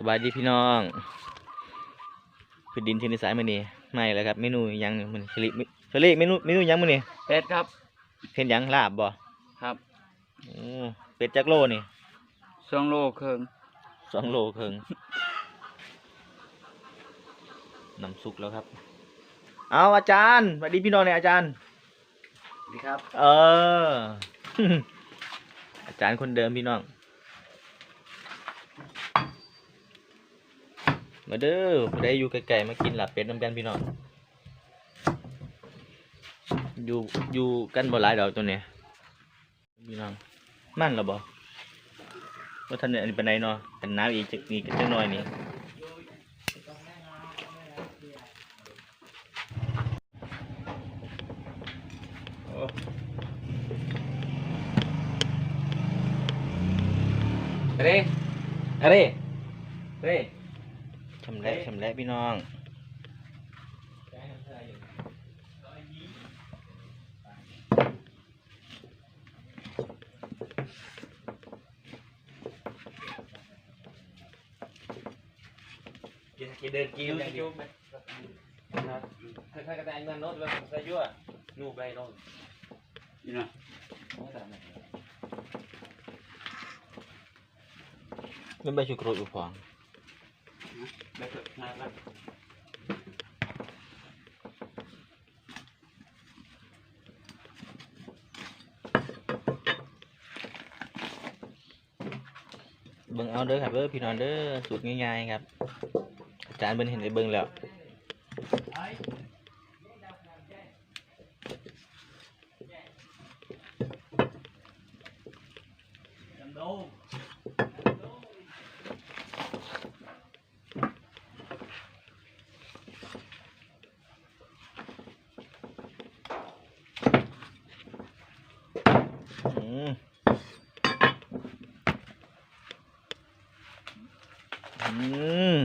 สบายดีพี่น้องคือดินเทนนิสายมือนี้ไม่แล้วครับเมนูหยังมันเฉลิเฉลิเมนูเมนูหยังมือนี้เป็ดครับเห็นหยังลาบบ่ครับโอ้เป็ดจักโลนี่สองโลครึ่งสองโลครึ่งน้ำซุกแล้วครับ เอาอาจารย์สวัสดีพี่น้องเนี่ยอาจารย์ดีครับ เออ อาจารย์คนเดิมพี่น้อง มาเด้อผู้ใดอยู่ไกลๆมากินหลับเป็ดน้ำกันพี่น้อง อยู่อยู่กันบ่หลายดอกตัวเนี้ยพี่น้อง มั่นเหรอบ่ว่าท่านเนี่ยเป็นไงเนาะกันน้ำอีกจักนี่กันจักหน่อยนี่เร่เร่เร่ ชำแหละชำแหละพี่น้องเดินกินอย่างเดียวครับคล้ายๆกับแต่อันนั้นโน้ตแบบใส่ยั่วนูไปโน้ตนี่นะเป็นใบชูกรดอุปอง แบบนั้นครับเบิ่งเอาเด้อครับเด้อพี่น้องเด้อสูตรง่ายๆครับ อาจารย์เบิ่งเห็นได้เบิ่งแล้ว อืมอืม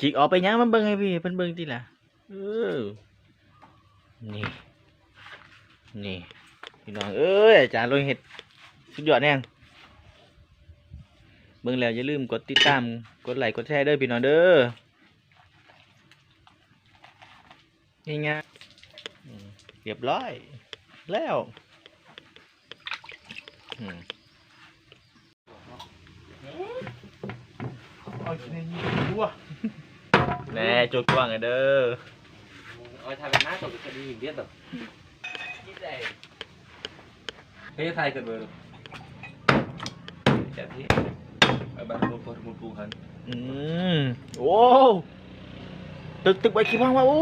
จิกออกไปยังมันเบิ่งให้พี่เพิ่นเบิ่งติล่ะเออนี่ นี่พี่น้องเอ้ยอาจารย์ลงเห็ดสุดยอดแน่งเบิ่งแล้วอย่าลืมกดติดตามกดไลค์กดแชร์เด้อพี่น้องเด้อนี่ไงเรียบร้อย แล้วอืมเอาชิ้นนี้ดูอะ แน่จุกกว้างอะเด้อเอาทำเป็นหน้าตกจะดีเดียวต่อเฮ้ยไทยเกิดเบอร์จากที่ไปบ้านมูลมูลปูคันอืมโอ้ตึกตึกไปกี่ว่างวะโอ้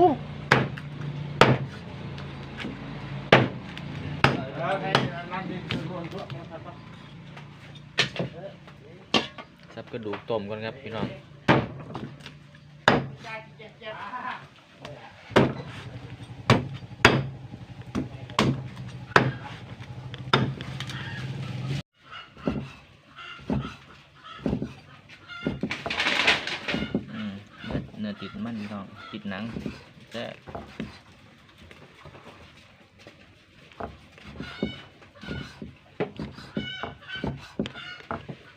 ซับกระดูกต้มก่อนครับพี่น้องอืมเนื้อเนื้อติด มันพี่น้องติดหนังแซ่บ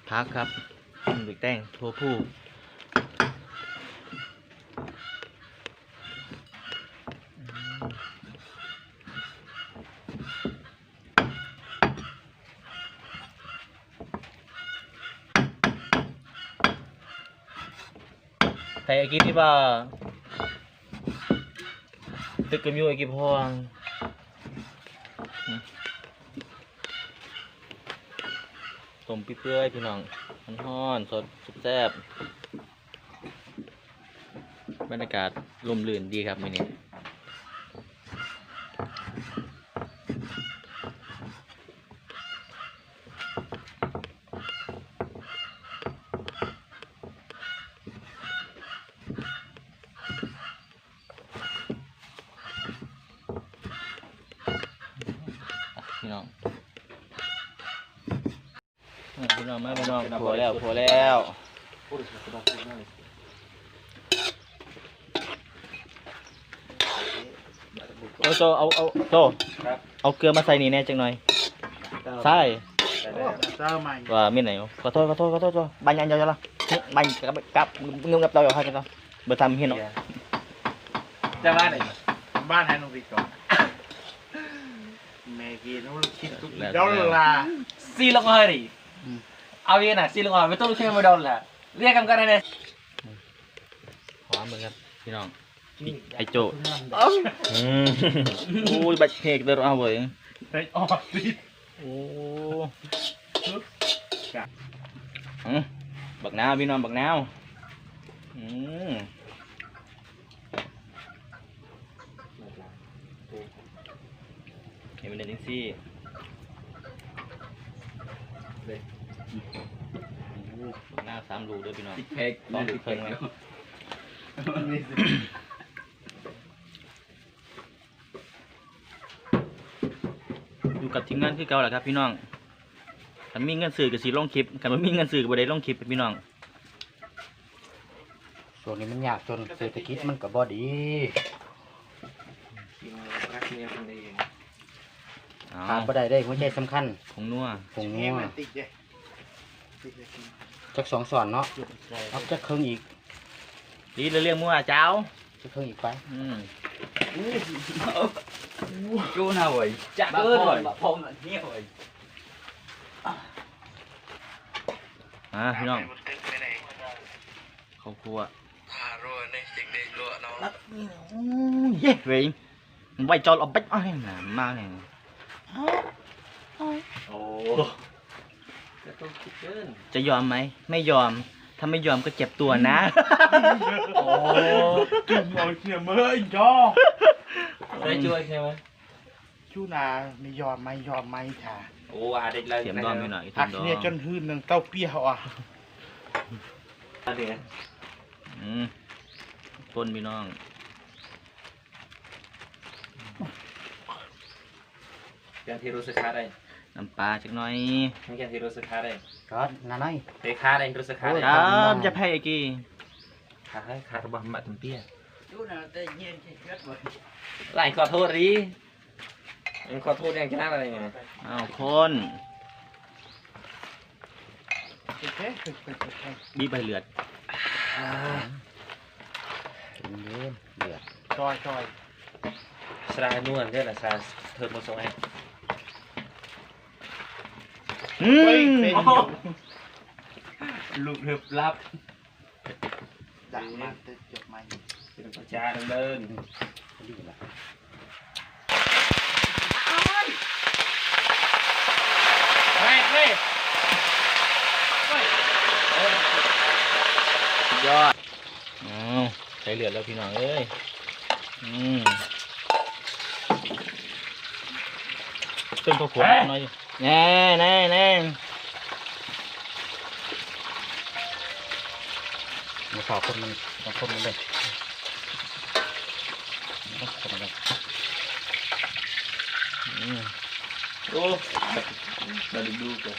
พักครับเด็กแต้งทัวผู้ไทยกินที่บ่า ตึกกระมิวไอ้กิพวงอืมต้มเปื่อยพี่น้องมันฮ้อนสดสดแซ่บบรรยากาศลมลื่นดีครับมื้อนี้พี่น้องอะพี่ น้องมาพี่น้องผัวแล้วผัวแล้วเอาโตเอาเอาโตครับเอาเกลือมาใส่นี่แน่จังหน่อยใช่เจ้าใหม่ว่าไม่ไหนขอโทษขอโทษขอโทษจ้ะบานยันยาวๆละบังกับกับงึมกับเราให้กันเราบ่ทำเห็นหรอกจะบ้านไหนบ้านให้น้องวิกก่อนแม่กินน้องคิดทุกดอลลาร์ซีลงมาดิ เอาเย็นอะซีลงมาไม่ต้องใช้ไม่โดนละเรียกกันกันเลยขอมือครับพี่น้องไอโจอืมโอ้ยบัดเฮกเด้อเอาเว้ยไปออกสิโอ้อืมบักนาวพี่น้องบักนาวอืมเห็นเป็นจังซี่บั กนาวสามลูกเด้อพี่น้องเพกลองดูเพิ่งไหมอยู่กับทีมงานคือเก่าแหละครับ พี่น้องถ้ามีเงินซื้อก็สิลงคลิปถ้าไม่มีเงินซื้อก็บ่ได้ลงคลิปพี่น้อง ช่วงนี้มันยากจนเศรษฐกิจมันก็บ่ดีรักเมียคนเดียวเอาขาดบ่ได้ได้หัวใจสำคัญผงนัวผงแง่นัวมันติดเลยติดเลยกิน จักสองสอนเนาะเอาจักครึ่งอีกดีเรื่องมั่วเจ้าจักครึ่งอีกไปอืม chú nào vậy chặt ớt rồi bà phong là nhiều rồi อ่าพี่น้องข้าวคั่วพาโรยในเด็กเด็กรัวเนาะโอ้ยเย้เว้ยมันไว้จอลเอาไปอ้อยหนามาเนี่ย ồ cái tôi thích hơn จะยอมไหม ไม่ยอม ถ้าไม่ยอมก็เจ็บตัวนะ ồ จุ่มเอาเสียเมื่อจ่อ đây chưa anh xem ơi ชูนาไม่ยอมไม่ยอมไม่ถ่า ồ à đây là เสียมดอมไปหน่อยอักเสียมดอเนี่ยจมนหื้นหนึ่งเต้าเปี้ยวอะ à đi อืมต้นพี่น้อง cái thì rồi sẽ khá đây น้ำปลาจักหน่อย cái thì rồi sẽ khá đây ก็นาน้อย để khá đây rồi sẽ khá đây อ้าวจะแพ้ไอ้กี่ khá hay khá rồi bà mẹ thằng tia ชูนาได้เย็นเช็ดหมด lại ขอโทษดิ anh ขอโทษยังชนะอะไรไงอ้าวคนเช็ดเช็ดเช็ดเช็ดเช็ดบีบใบเลือดใจเย็นเดือดจอยจอยสระนวลเนี่ยแหละสระเธอมาส่งให้ อืเฮ้ยมเป็นลูกลึกลับดังมากแต่จบมาเป็นประจาเดินดีละเฮ้ยเฮ้ยสุดยอดอ้าวใช้เลือดแล้วพี่น้องเอ้ย อืมเติมข้าวโพดหน่อย แน่แน่แน่มาสอบคนมันมาคนมันเลยต้อคนมันเลยโอ้มาดูดูกัน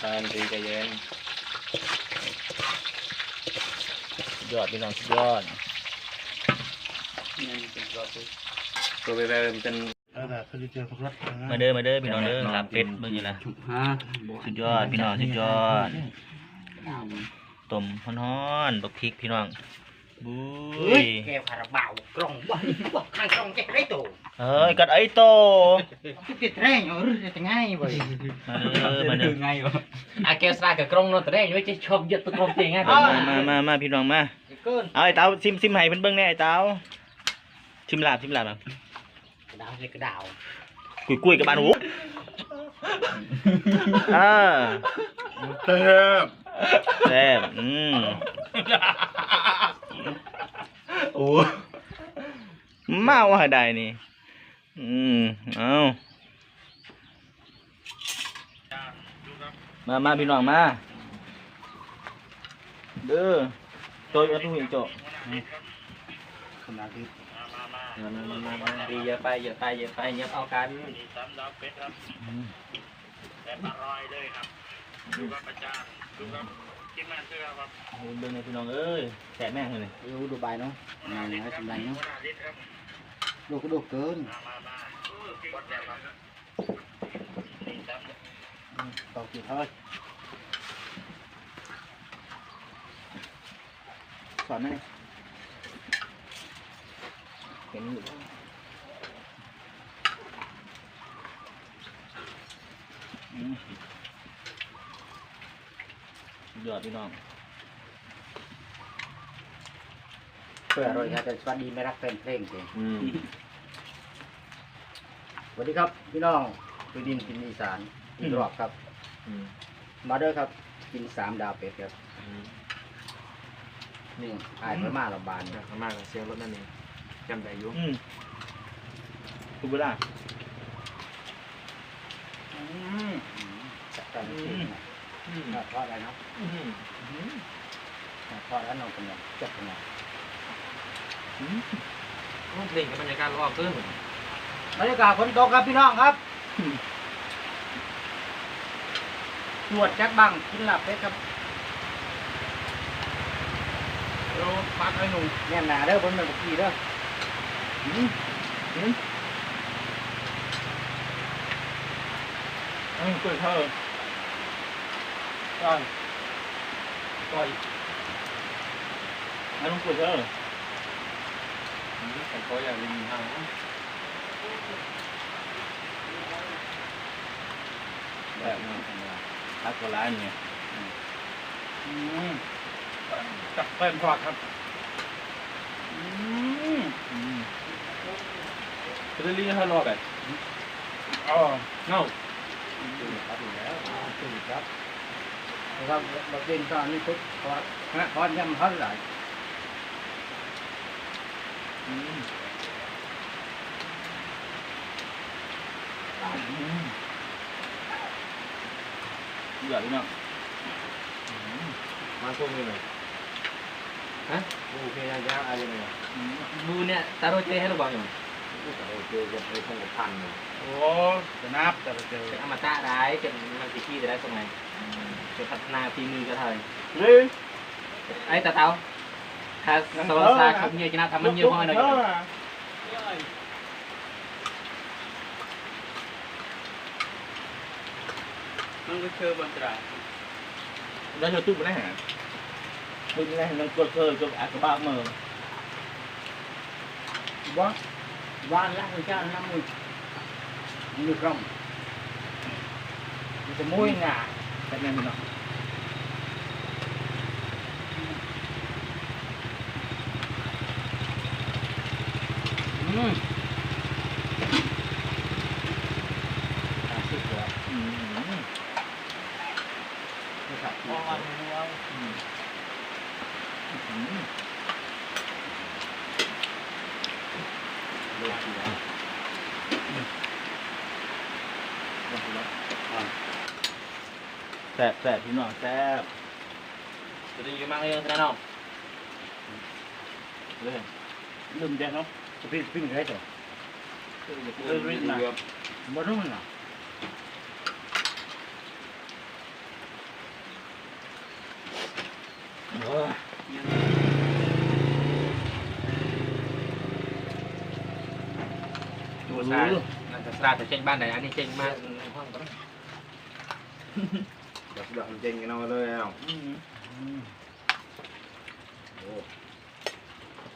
ทานดีกันเย็นยอดพี่น้องสุดยอดตัวไปแบบเป็น เออแต่เขาจะเจอพวกรถมาเด้อมาเด้อพี่น้องเด้อลาบเป็ดเบิ่งอยู่ละฮะสุดยอดพี่น้องสุดยอดต้มฮ้อนๆบักพริกพี่น้องบุ้เฮ้ยยแก้วคาราบาวกล่องบ่บอกข้างกล่องแก้ได้ตัวเอ้ยกัดไอ้โตติดแรงเอาหรือจะง่ายบ่มาเด้อมาเด้อไงวะอะแกสระกับกรงนอนแต่แรกยังไม่จะชอบยึดตัวกรงจริงไงมามามามาพี่น้องมาเกินเอาไอ้เตาซิมซิมให้เพิ่นเบิ่งแหน่ไอ้เตาชิมลาบชิมลาบอะ ดาวเลยกระดาวกุยกุยกับบ้านหูอ่าเติมแซ่บอืมโอ้มาว่าได้นี่ อืมเอามามาพี่น้องมา เด้อโจยเอาตู้หินโจขนาดนี้ มามามามามาดีเยอะไปเยอะไปเยอะไปเยอะเอากันโอ้เบิ่งเลยพี่น้องเอ้ยแสบแม่งเลยดูดูใบเนาะงานให้ทำไรเนาะดูก็ดูเกินต่อกี่เท่าไหร่สอนไหม เห็นอยู่อืมยอดพี่น้องเพื่อเราจะสวัสดีไม่รักแฟนเพลงจริงอืมสวัสดีครับพี่น้องคือดินกินอีสานอีกรอบครับ อืมมาเด้อครับ กินสามดาวเป็ดครับอืมนี่อายพม่าเราบานเนี่ยข้างมากเสียงรถนั่นเอง จำได้อยู่อืมถูกเวลาอืมจัดการที่นะอืมทอดอะไรเนาะอืมทอดแล้วน้องเป็นไงจัดเป็นไงเพลงกับบรรยากาศรอบขึ้นบรรยากาศฝนตกครับพี่น้องครับตรวจจักบังกินหลับเป็ดครับเราปักไอ้หนุ่มแน่นหนาเด้อบนเมืองกีเด้อ อืมอืมอืมกล้วยเธอก้อยก้อยอันนู้นกล้วยเธอแต่เขาอยากได้ยินทางแบบนี้พักโบราณเนี่ยอืมกับแป้งทอดครับ อืม อืม จะได้รีบให้รอแบบอ๋อเงาตื่นครับอยู่แล้วตื่นครับนะครับเราเป็นตอนนี้ทุกทอดนะทอดยำทอดหลายอืมอืมเดือดพี่น้องมาพวกนี้หน่อยฮะโอเคยากๆอะไรเนี่ยอืมบูเนี่ยตาโร เจให้เราบอกอยู่โอเคจะไปคงกับพันเลยโอ้จะนับแต่ละเจอเป็นอมตะได้เป็นมันสิขี้จะได้ตรงไหนเป็นพัฒนาฝีมือก็เท่าไหร่เฮ้ยไอ้ตาเต้าถ้าสวัสดิ์เขาเยอะกินน้ำทำมันเยอะพอหน่อยมันก็เชื่อบนตราแล้วจะตุ้มได้หาตุ้มได้เรากดเคยกับอักบ้าเมื่อว่าบ้านละเจ้าน้ำมือมือกล้องมันจะมุ้ยหนาแต่แม่พี่น้องอื มตาสิบหัวอืมไม่ขาดที่อืมอืมเลือดที่ แล้วแซ่บแซ่บพี่น้องแซ่บจะได้อยู่มากเลยนะน้องเลยลืมแจ้งเนาะจะปิ้งปิ้งได้ต่อเรื่องริ้นนะบ่รู้น่ะเออ ดูซานั่นจะซาแต่เช่นบ้านไหนอันนี้เช่นมากห้องก็ต้องอยากอยากเจงกันเอาเลยเอาอืมอืมโอ้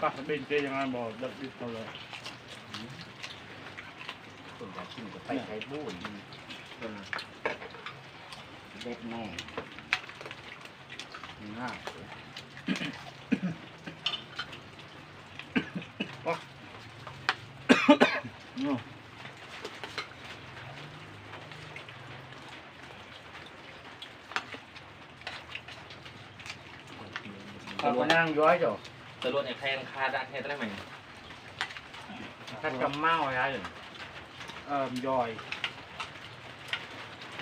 ก็เป็นเจยังไงบอกดับดิบเราเลยคนจะกินก็ไปใช้บูนต้นนะเด็ดแม่ง่าย เอาไปนั่งย้อยจ้ะตะลวนไอ้แทนคาดะแทนได้ไหมถ้ากำเมาอะไรเลยเอ่อย่อย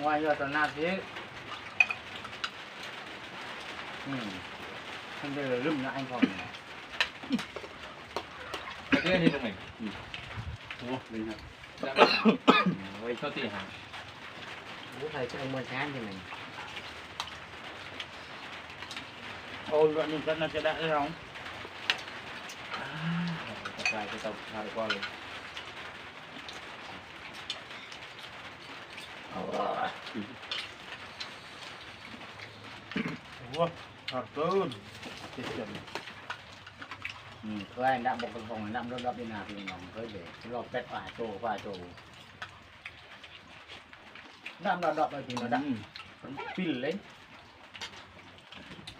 ว่าย้อยตอนหน้าที่อืมท่านเดือดรุ่มนะไอ้พ่อเนี่ยไอ้เรื่องที่ตรงไหนโหนี่ครับไว้โชติหารู้ใครจะเอามือแทนที่ไหน โอ้ยนี่ก็น่าจะได้แล้วกระจายไปตับทายก้อนเลยโอ้โหถอดเกินติดกันอืมเค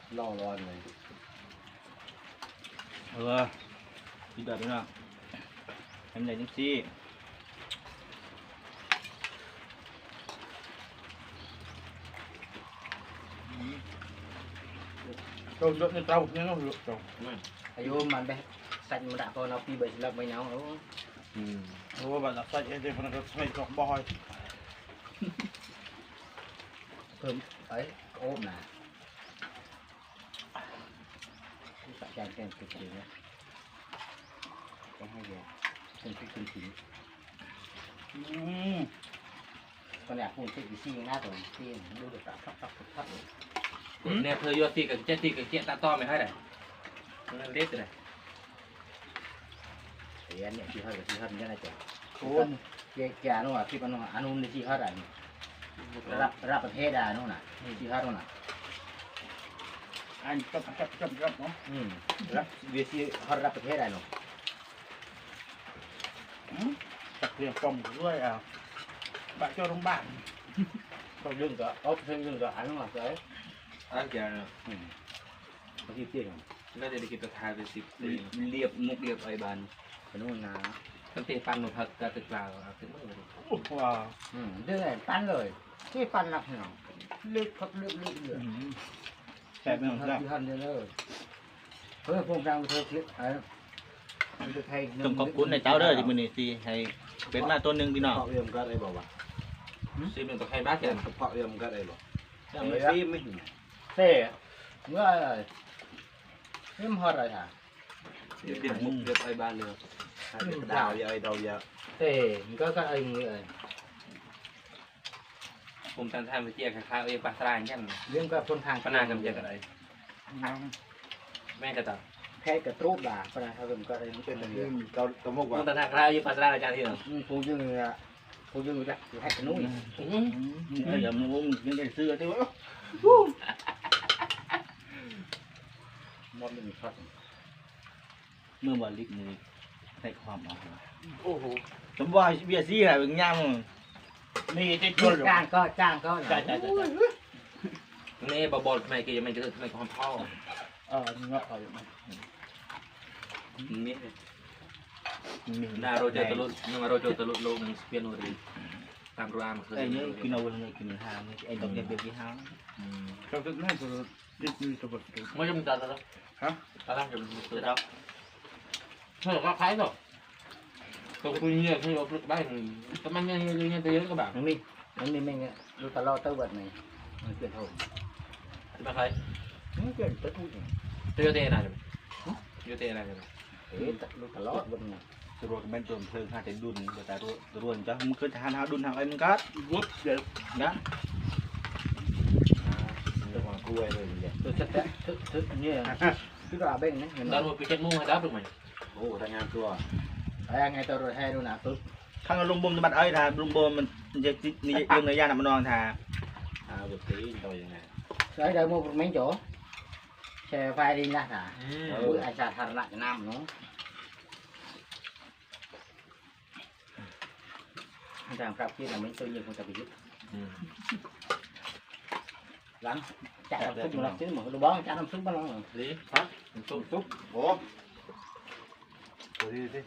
ลยรอบเป็ดป่าโตป่าโตดับดับดับไปจริงนะดับอืมมันนเลยรอรอเลยเออพี่แบบนี้เนาะทำไรจังซี่โดนรถในเตาเนี่ยเนาะรถเตาอายุมันไปใส่มันดักคนเอาปีเบสลับไม่เอาเอาอืมโอ้บัดนักใส่เองเดี๋ยวมันก็ใส่ดอกบอยเพิ่มเอ้โอ้มนะ สักแกงแกงติดๆนะต้องให้เยอะเป็นพริกเป็นขิงอืมตอนนี้พูดที่ดีซี่หน้าตรงที่ดูเด็กตับตับตับตับเลยเนี่ยเธอโยตีกับเจ๊ตีกับเจ๊ตาต้อไม่ให้ได้มันเล็กเลยเรียนเนี่ยที่เขาจะที่เขาเนี่ยนะจ๊ะโอ้คนแกแกนู่นอะที่ปนนู่นอันนู้นที่เขาได้รับรับประเทศอะนู่นน่ะนี่ที่เขานู่นน่ะอันจับจับจับจับเนาะอืมรับเวียที่เขารับประเทศได้นู่นอืมจับเรียงปอมด้วยอะบ้านเจ้าโรงพยาบาลเขายื่นก็เอาเพิ่งยื่นก็อันนู้นอะเลยอันแกเนาะอืมบางทีเตี้ยงน่าจะได้กินตัวทายไปสิบปีเรียบมุกเรียบไอ้บานอันนู้นนะตั้งแต่ปันหนูพักกระตึกกลางถึงมือเลยว้าวอืมเรื่อยปั้นเลยที่ปั้นหนักเหนียวเลือกพักเลือกเลือกเลือก แซ่บไหมของแซ่บที่ท่านเด้อเพื่อพวกเราเธอคลิปเออมันจะไทยต้องขอบคุณในเจ้าเด้อที่มื้อนี้สิให้เป็นมาตัวหนึงพี่น้อง เพาะเรียมก็ได้บอกว่าซีมันตัวใครบ้าแกนเพาะเรียมก็ได้บอกยังไม่ซีไม่ถึงเซ่เมื่อเริ่มฮอดอะไรอะเดี๋ยวติดมุกเดี๋ยวไปบ้านเลยให้เป็นดาวยาวดาวยาวเซ่มันก็ก็ไอ้เงี้ย ผมตันทานไปเจี๊ยข้าวเองปลาสลายแค่นั้นเรื่องกับคนทางปนาจำเจี๊ยอะไรแม่กระตับแค่กระตูบด่าปนาเขาเริ่มก็ไอ้มันเป็เป็นนอะไรเรื่องเกาตะมกผว่ามตันทานข้าวเองปลาสลายอาจารย์ที่หนึ่งอืมผู้ยืนอะผู้ยืนจะให้ขนุนเดี๋ยวมึงมึงยังได้ซื้อที่ว่ามันไม่มีข้อเมื่อวันลิกนี่ให้ความเอาโอ้โหสมว่าเบียร์ซี่แหละเป็นย่าง มีเจ๊ชนจ้างก็จ้างก็จ้าจ้าจ้านี่บอบอลทำไมแกยังไม่เจอทำไมก็พ่อเออเงาะอะไรมานี่มีนาโรเจอตลุดนึกว่าโรเจอตลุดลงเปียโนรีตามรามเคยไอ้เนี่ยกินเอาเลยกินหางไอ้ดอกเบี้ยเบี้ยหางเราจะนั่งตัวดิบมีตัวบดตัวไม่จำเป็นแล้วฮะตาล่างจะมีตัวเราเฮ้ยก็คล้ายหรอกตัวคุณเนี่ยคือเราป ลุกได้แต่มันยังยังยังเยอะก็แบบมันมีมันมีแม่งดูตลอดตัวเบิดไหนมันเปลี่ยนโทษมาคล้ายมันเปลี่ยนตัวทุกอย่างตัวโยเตน่าจะโยเตน่าจะเอ๊ะดูตลอดเบิดไงสรวจเป็นตัวเพลิงหาแต่ดุนแต่รวรวนจ้ะมึงเคยทานหาดุนหาอะไรมึงก็วุ้บเดี๋ยวนะตัวของกล้วยเลยเนี่ยตัวชัดๆทึกทึกเนี่ยคือว่าเบ้งนะเห็นไหมตอนเราไปเช็คมุ่งให้รับถูกไหมโอ้ทำงานตัว ไอ้ไงตัวรถให้ดูนะปึ๊บข้างลุงบมจะบัดเอ้ยทาลุงบมมันจะนี่ยังในย่านมันนอนทาอาบตีตัวยังไงใช้เดิม một mấy chỗ xe vai đi ra hả อืม ừ. ai xa thằng lại nam nó thằng cặp kia là mấy tôi nhiều con tập bị อืม lắm chạy làm sức mà chứ mà đồ bó chạy làm sức bao lâu ดีครับตุ๊บตุ๊บโอ้ตัวนี้สิ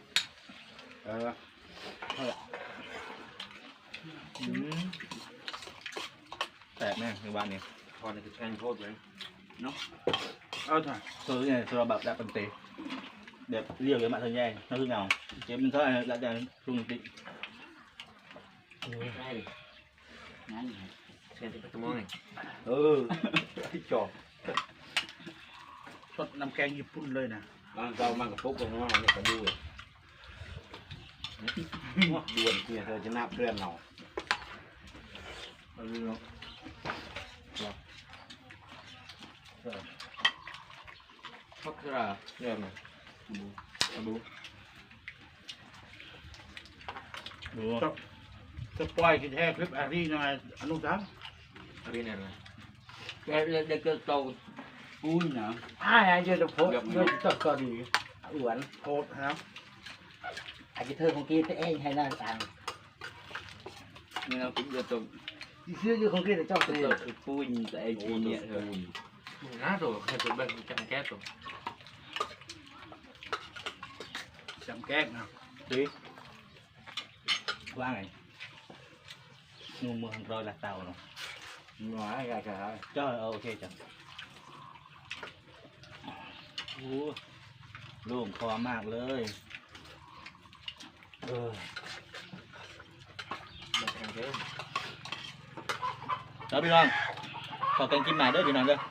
เออแตกแน่ในบ้านนี้พอในคือแทงโทษเลยเอาถ่ายตัวนี้ตัวแบบแบบเป็นเตะเดี๋ยวเรียกเลยมาทางใหญ่นั่นคือเงาเจ็บมันเท่าไหร่แล้วจะลุงติได้ดิเชิญที่ประตูมองไงเออไอ้จอบสดน้ำแกงญี่ปุ่นเลยนะมันเกามันกับปุ๊กตรงนั้นเนี่ยก็ดู ดวนเนี่ยเธอจะนับเพื่อนเราเอาเรื่องพักกระเริ่มเลยดูดูดูจะปล่อยกินแท้คลิปอารีหน่อยอนุสามอะไรเนี่ยนะแกเด็กเกิดโตอุ้ยนะ ai ai chưa được phố chưa được có đi อ้วนโคตรครับ อาจจะเธอของกินแต่เองให้นางตังนี่เราคิดจะตกที่ซื้ออยู่ของกินแต่เจ้าตตัวกปูนแต่ไอ้ปูนเนี่ยเออน่าตัวให้ตัวเบิ่งกันแก้ตัวจำแก้กนะว่าไงงูเมืองรอยละเตาเนาะหน่อยกันครับจ้าเอาโอเคจ้ะโอ้โล่งคอมากเลย เออแบบกันเด้อแ